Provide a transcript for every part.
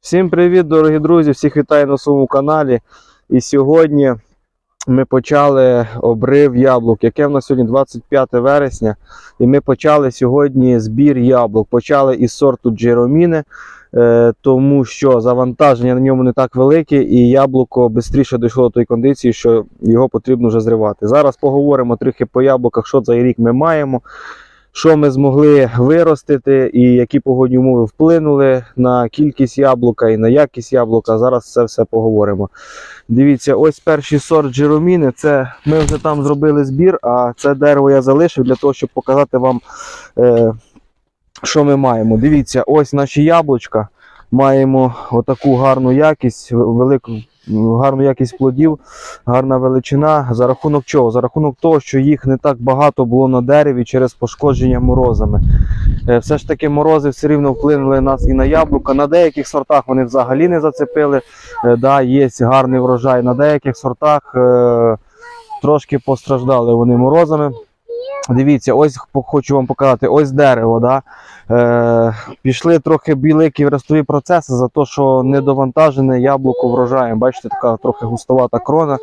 Всім привіт, дорогі друзі! Всіх вітаю на своєму каналі. І сьогодні ми почали обрив яблук, яке в нас сьогодні 25 вересня. І ми почали сьогодні збір яблук. Почали із сорту Джероміни, е, тому що завантаження на ньому не так велике, і яблуко швидше дійшло до тої кондиції, що його потрібно вже зривати. Зараз поговоримо трохи по яблуках, що за рік ми маємо що ми змогли виростити і які погодні умови вплинули на кількість яблука і на якість яблука. Зараз це все поговоримо. Дивіться, ось перший сорт Джероміни. Це ми вже там зробили збір, а це дерево я залишив для того, щоб показати вам, е, що ми маємо. Дивіться, ось наші яблучка. Маємо отаку гарну якість, велику гарну якість плодів, гарна величина. За рахунок чого? За рахунок того, що їх не так багато було на дереві через пошкодження морозами. Е, Все ж таки морози все рівно вплинули нас і на яблука. На деяких сортах вони взагалі не зацепили. Е, Да, є гарний врожай. На деяких сортах е, трошки постраждали вони морозами. Дивіться, ось хочу вам показати, ось дерево. Да? Е, пішли трохи великі ростові процеси за те, що недовантажене яблуко врожаєм. Бачите, така трохи густовата крона.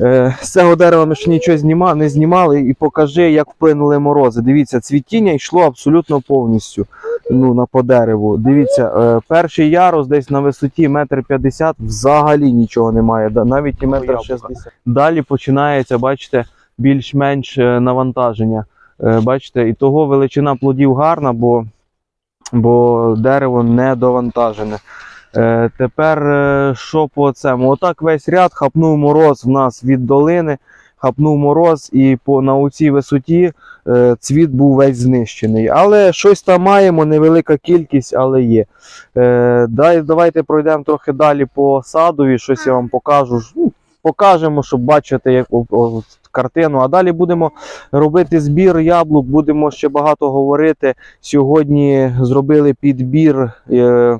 Е, з цього дерева ми ще нічого зніма, не знімали і покажи, як вплинули морози. Дивіться, цвітіння йшло абсолютно повністю ну, на по дереву. Дивіться, е, перший ярус десь на висоті метр п'ятдесят взагалі нічого немає, навіть і метр шістдесят. Далі починається, бачите, більш-менш е, навантаження. Е, Бачите, і того величина плодів гарна, бо, бо дерево не довантажене. Е, тепер що по цьому? Отак весь ряд хапнув мороз в нас від долини, хапнув мороз, і по на цій висоті цвіт був весь знищений. Але щось там маємо, невелика кількість, але є. Дай, давайте пройдемо трохи далі по садові, щось я вам покажу. Ну, покажемо, щоб бачити як, картину. А далі будемо робити збір яблук, будемо ще багато говорити. Сьогодні зробили підбір. Е,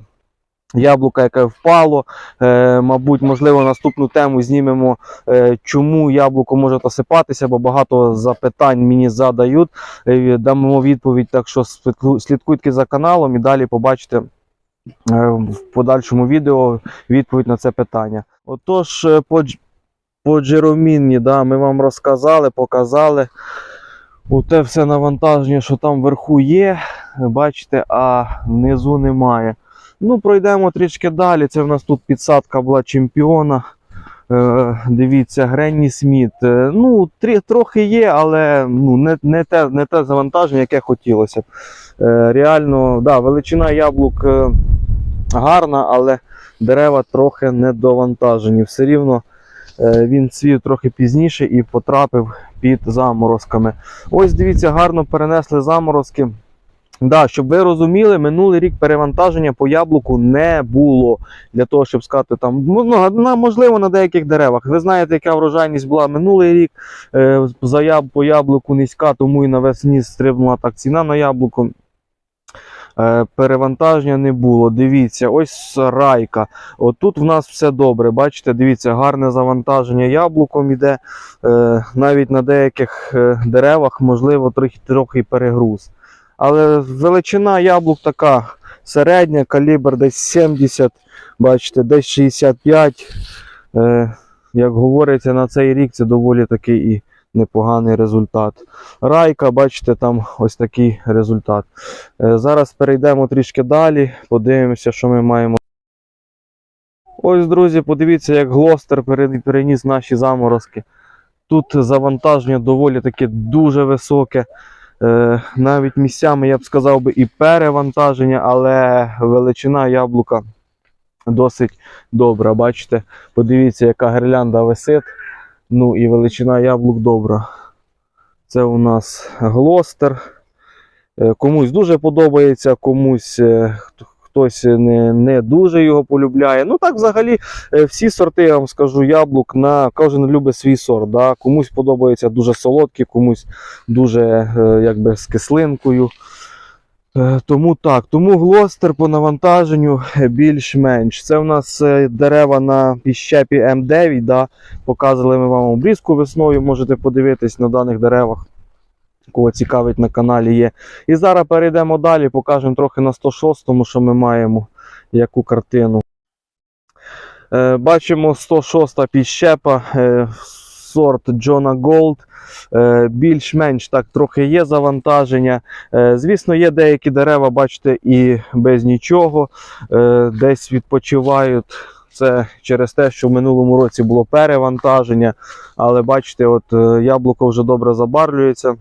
Яблука, яке впало, е, мабуть, можливо, наступну тему знімемо, е, чому яблуко може осипатися, бо багато запитань мені задають. Е, дамо відповідь, так що слідкуйте за каналом і далі побачите е, в подальшому відео відповідь на це питання. Отож, е, по, дж- по Джероміні, да, ми вам розказали, показали. Оте все навантаження, що там вверху є, бачите, а внизу немає. Ну, пройдемо трішки далі. Це в нас тут підсадка була чемпіона. Е, дивіться, Гренні Сміт. Е, ну, трі, трохи є, але ну, не, не, те, не те завантаження, яке хотілося. Е, реально, да, величина яблук гарна, але дерева трохи недовантажені. Все рівно він цвів трохи пізніше і потрапив під заморозками. Ось дивіться, гарно перенесли заморозки. Да, щоб ви розуміли, минулий рік перевантаження по яблуку не було для того, щоб сказати там, ну, ну, можливо, на деяких деревах. Ви знаєте, яка врожайність була минулий рік. Е, за по яблуку низька, тому і навесні стрибнула так ціна на яблуко. Е, перевантаження не було. Дивіться, ось райка. Отут в нас все добре. Бачите, дивіться, гарне завантаження яблуком іде. Е, навіть на деяких е, деревах, можливо, трохи, трохи перегруз. Але величина яблук така середня, калібр десь 70, бачите, десь 65. Е, як говориться, на цей рік це доволі такий і непоганий результат. Райка, бачите, там ось такий результат. Е, зараз перейдемо трішки далі, подивимося, що ми маємо. Ось, друзі, подивіться, як глостер переніс наші заморозки. Тут завантаження доволі таке дуже високе. Е, навіть місцями, я б сказав би, і перевантаження, але величина яблука досить добра. Бачите, подивіться, яка гірлянда висить. Ну і величина яблук добра. Це у нас глостер. Е, Комусь дуже подобається, комусь е, хтось не, не дуже його полюбляє. Ну так, взагалі, е, всі сорти, я вам скажу, яблук на кожен любить свій сорт. Да? Комусь подобається дуже солодкі, комусь дуже якби з кислинкою. Е, Тому так, тому глостер по навантаженню е, більш-менш. Це в нас е, дерева на піщепі М9. Да? Показували ми вам обрізку весною, можете подивитись на даних деревах. Кого цікавить на каналі є. І зараз перейдемо далі, покажемо трохи на 106-му, що ми маємо, яку картину. Бачимо 106 підщепа, е, сорт Джона Голд. Е, більш-менш так трохи є завантаження. Е, звісно, є деякі дерева, бачите, і без нічого. Е, десь відпочивають. Це через те, що в минулому році було перевантаження, але бачите, от яблуко вже добре забарвлюється.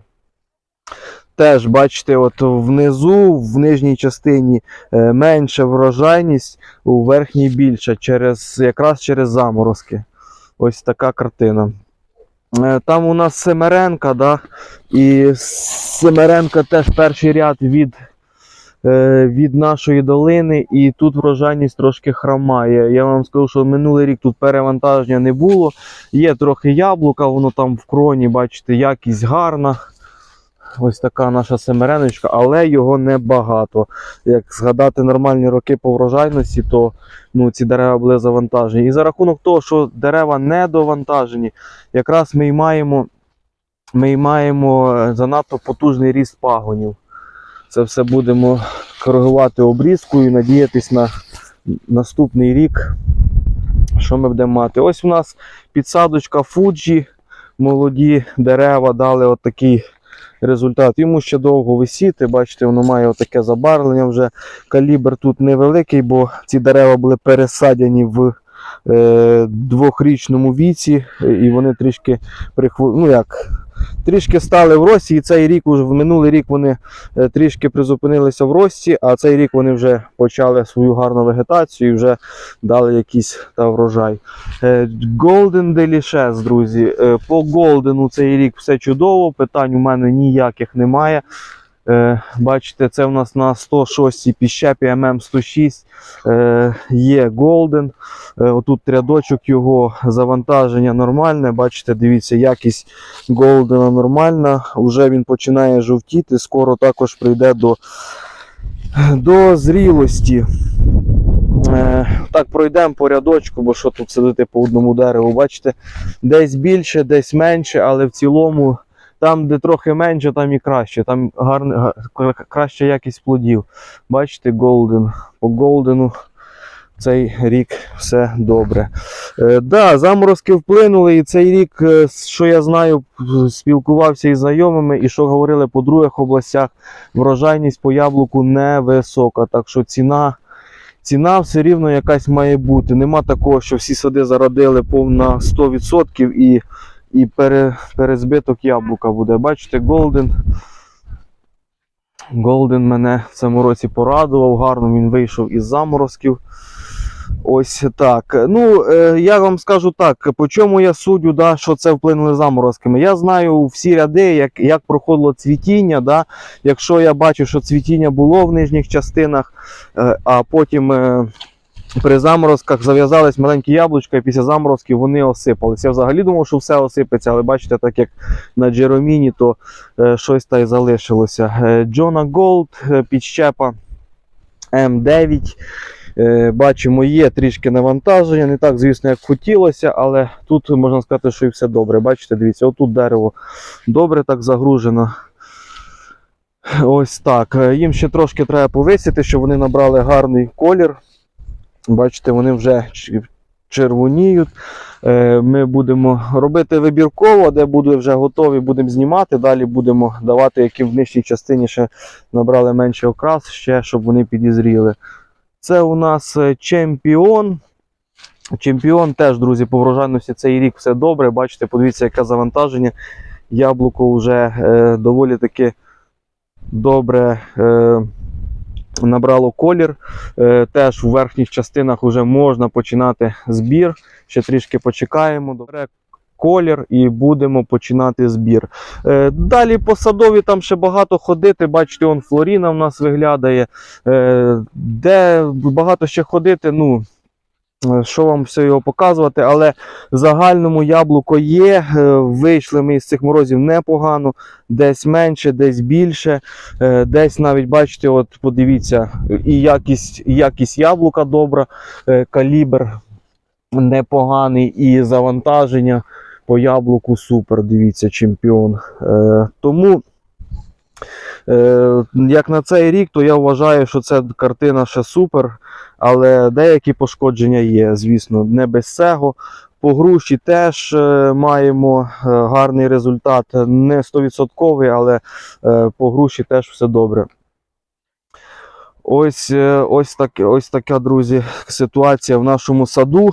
Теж бачите, от внизу, в нижній частині менша врожайність, у верхній більша, через, якраз через заморозки. Ось така картина. Е, Там у нас Семеренка, да? і Семеренка теж перший ряд від, е, від нашої долини, і тут врожайність трошки хромає. Я вам скажу, що минулий рік тут перевантаження не було. Є трохи яблука, воно там в кроні, бачите, якість гарна. Ось така наша семереночка, але його небагато. Як згадати нормальні роки по врожайності, то ну, ці дерева були завантажені. І за рахунок того, що дерева не довантажені, якраз ми й маємо, ми й маємо е, занадто потужний ріст пагонів. Це все будемо коригувати обрізкою, і надіятись на наступний рік, що ми будемо мати. Ось у нас підсадочка Фуджі, молоді дерева дали отакий результат. Йому ще довго висіти, бачите, воно має отаке забарвлення вже. Калібр тут невеликий, бо ці дерева були пересадяні в е, двохрічному віці, е, і вони трішки прихву... ну як, трішки стали в рості, і цей рік, в минулий рік вони е, трішки призупинилися в рості, а цей рік вони вже почали свою гарну вегетацію і вже дали якийсь та врожай. Е, Golden Delicious, друзі. Е, По Голдену цей рік все чудово, питань у мене ніяких немає. Е, Бачите, це у нас на 106 піщепі ММ106 е, є Golden. Е, Отут рядочок його завантаження нормальне. Бачите, дивіться, якість Голдена нормальна. Уже він починає жовтіти, скоро також прийде до, до зрілості. Так, пройдемо по рядочку, бо що тут сидити по одному дереву. Бачите, десь більше, десь менше, але в цілому там, де трохи менше, там і краще. Там гарне, га- краща якість плодів. Бачите, голден. По голдену цей рік все добре. Е, да, заморозки вплинули, і цей рік, е, що я знаю, спілкувався із знайомими, і що говорили по других областях, врожайність по яблуку невисока. Так що ціна. Ціна все рівно якась має бути. Нема такого, що всі сади зародили повна 100% і, і пере, перезбиток яблука буде. Бачите, Golden. Golden мене в цьому році порадував. Гарно він вийшов із заморозків. Ось так. Ну, е, я вам скажу так, по чому я суддю, да, що це вплинули заморозками. Я знаю всі ряди, як, як проходило цвітіння. Да. Якщо я бачу, що цвітіння було в нижніх частинах, е, а потім е, при заморозках зав'язались маленькі яблучка, і після заморозків вони осипалися. Я взагалі думав, що все осипеться, але бачите, так як на Джероміні, то е, щось та й залишилося. Е, Джона Голд, е, підщепа М9. Е, Бачимо, є трішки навантаження, не так, звісно, як хотілося, але тут можна сказати, що і все добре. Бачите, дивіться, отут дерево добре так загружено. Ось так. Е, Їм ще трошки треба повисити, щоб вони набрали гарний колір. Бачите, вони вже червоніють. Е, Ми будемо робити вибірково, де буде вже готові, будемо знімати. Далі будемо давати, які в нижній частині ще набрали менший окрас, ще щоб вони підізріли. Це у нас е, чемпіон. Чемпіон теж, друзі, по врожайності цей рік все добре. Бачите, подивіться, яке завантаження. Яблуко вже е, доволі таки добре е, набрало колір. Е, теж у верхніх частинах вже можна починати збір. Ще трішки почекаємо. Добре. Колір і будемо починати збір. Е, далі по садові там ще багато ходити. Бачите, он Флоріна в нас виглядає. Е, де багато ще ходити, ну. Е, Що вам все його показувати, але в загальному яблуко є. е, Вийшли ми з цих морозів непогано, десь менше, десь більше. Е, Десь навіть бачите, от подивіться, і якість, і якість яблука добра, калібр непоганий, і завантаження по яблуку супер. Дивіться, чемпіон. Тому як на цей рік, то я вважаю, що ця картина ще супер, але деякі пошкодження є, звісно, не без цього. По груші теж е, маємо е, гарний результат, не 100%, але е, по груші теж все добре. Ось, е, ось, так, ось така, друзі, ситуація в нашому саду.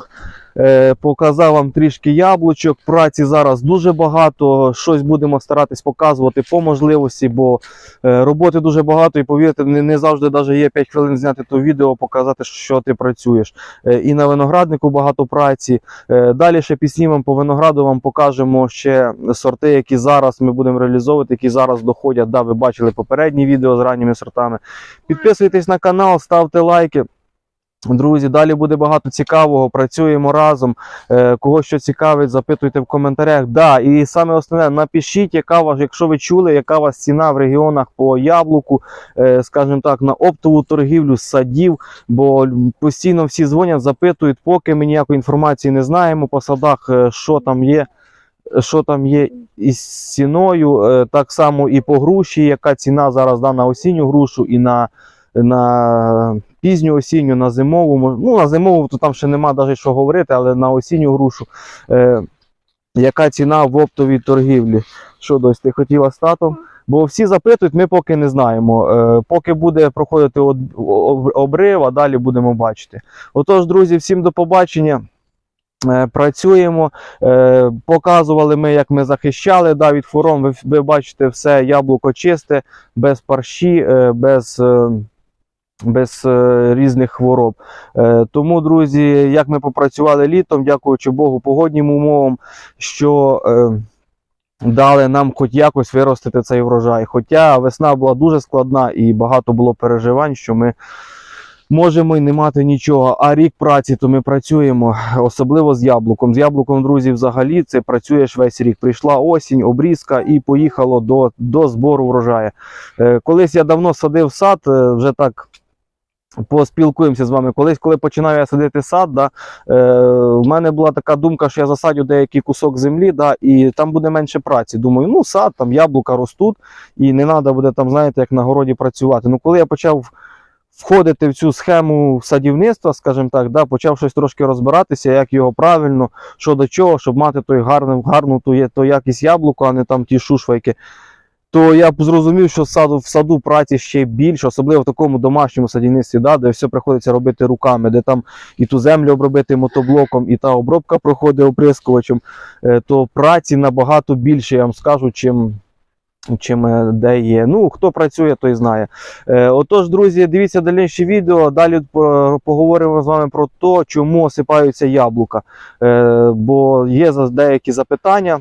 Е, показав вам трішки яблучок. Праці зараз дуже багато. Щось будемо старатись показувати по можливості, бо е, роботи дуже багато, і повірте, не, завжди навіть є 5 хвилин зняти то відео, показати, що ти працюєш. Е, і на винограднику багато праці. Далі ще підснімемо по винограду, вам покажемо ще сорти, які зараз ми будемо реалізовувати, які зараз доходять. Да, ви бачили попередні відео з ранніми сортами. Підписуйтесь на канал, ставте лайки. Друзі, далі буде багато цікавого. Працюємо разом. Е, кого що цікавить, запитуйте в коментарях. Да, і саме основне, напишіть, яка ваш, якщо ви чули, яка вас ціна в регіонах по яблуку, е, скажімо так, на оптову торгівлю садів. Бо постійно всі дзвонять, запитують, поки ми ніякої інформації не знаємо по садах, е, що там є. Що там є із ціною, так само і по груші, яка ціна зараз да, на осінню грушу і на, на пізню осінню, на зимову. Ну, на зимову то там ще нема навіть що говорити, але на осінню грушу. Е, яка ціна в оптовій торгівлі? Що дось, ти хотіла з? Бо всі запитують, ми поки не знаємо. Е, поки буде проходити обрив, а далі будемо бачити. Отож, друзі, всім до побачення. Е, Працюємо, Е, показували ми, як ми захищали да, від хвороб. Ви, ви бачите, все яблуко чисте, без парші, е, без, без е, різних хвороб. Е, Тому, друзі, як ми попрацювали літом, дякуючи Богу, погоднім умовам, що е, дали нам хоч якось виростити цей врожай. Хоча весна була дуже складна і багато було переживань, що ми можемо і не мати нічого. А рік праці, то ми працюємо, особливо з яблуком. З яблуком, друзі, взагалі це працюєш весь рік. Прийшла осінь, обрізка і поїхало до, до збору врожаю. Колись я давно садив сад, вже так. Поспілкуємося з вами. Колись, коли починав я садити сад, да, е, в мене була така думка, що я засадю деякий кусок землі, да, і там буде менше праці. Думаю, ну сад, там яблука ростуть, і не треба буде там, знаєте, як на городі працювати. Ну, коли я почав входити в цю схему садівництва, скажімо так, да, почав щось трошки розбиратися, як його правильно, що до чого, щоб мати той гарну, гарну ту, ту якість яблука, а не там ті шушвайки. То я б зрозумів, що в саду, в саду праці ще більше, особливо в такому домашньому садівництві, да, де все приходиться робити руками, де там і ту землю обробити мотоблоком, і та обробка проходить оприскувачем, е, то праці набагато більше, я вам скажу, чим, чим е, де є. Ну, хто працює, той знає. Е, Отож, друзі, дивіться дальніші відео. Далі поговоримо з вами про те, чому осипаються яблука. Бо є деякі запитання.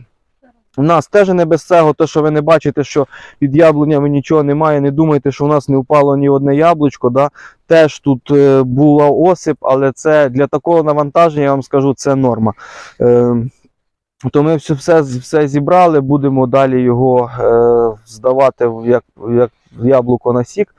У нас теж не без цього, те, що ви не бачите, що під яблунями нічого немає, не думайте, що у нас не впало ні одне яблучко. Да? Теж тут е, була осип, але це для такого навантаження, я вам скажу, це норма. Е, то ми все, все, все зібрали, будемо далі його е, здавати як, як яблуко на сік.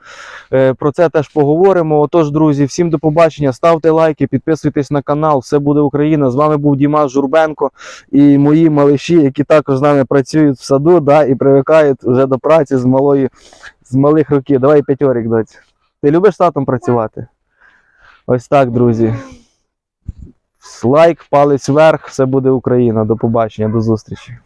Е, про це теж поговоримо. Отож, друзі, всім до побачення. Ставте лайки, підписуйтесь на канал. Все буде Україна. З вами був Дімас Журбенко і мої малиші, які також з нами працюють в саду да, і привикають вже до праці з малої, з малих років. Давай п'ятьорік, доць. Ти любиш татом працювати? Ось так, друзі. Лайк, палець вверх, все буде Україна. До побачення, до зустрічі.